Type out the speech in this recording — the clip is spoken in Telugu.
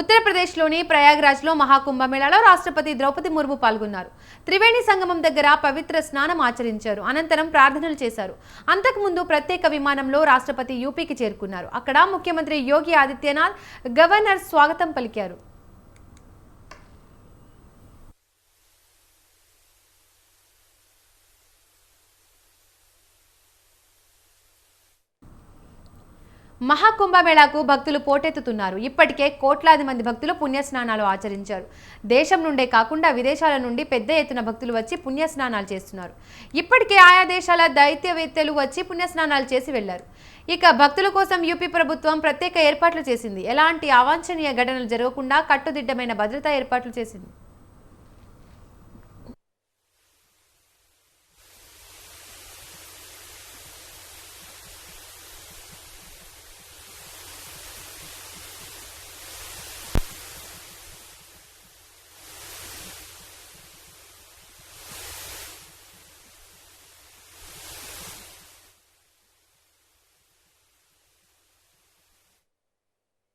ఉత్తరప్రదేశ్లోని ప్రయాగ్రాజ్లో మహాకుంభమేళాలో రాష్ట్రపతి ద్రౌపది ముర్ము పాల్గొన్నారు. త్రివేణి సంగమం దగ్గర పవిత్ర స్నానం ఆచరించారు. అనంతరం ప్రార్థనలు చేశారు. అంతకుముందు ప్రత్యేక విమానంలో రాష్ట్రపతి యూపీకి చేరుకున్నారు. అక్కడ ముఖ్యమంత్రి యోగి ఆదిత్యనాథ్ గవర్నర్ స్వాగతం పలికారు. మహాకుంభమేళాకు భక్తులు పోటెత్తుతున్నారు. ఇప్పటికే కోట్లాది మంది భక్తులు పుణ్యస్నానాలు ఆచరించారు. దేశం నుండే కాకుండా విదేశాల నుండి పెద్ద ఎత్తున భక్తులు వచ్చి పుణ్యస్నానాలు చేస్తున్నారు. ఇప్పటికే ఆయా దేశాల దైత్యవేత్తలు వచ్చి పుణ్యస్నానాలు చేసి వెళ్ళారు. ఇక భక్తుల కోసం యూపీ ప్రభుత్వం ప్రత్యేక ఏర్పాట్లు చేసింది. ఎలాంటి అవాంఛనీయ ఘటనలు జరగకుండా కట్టుదిట్టమైన భద్రతా ఏర్పాట్లు చేసింది.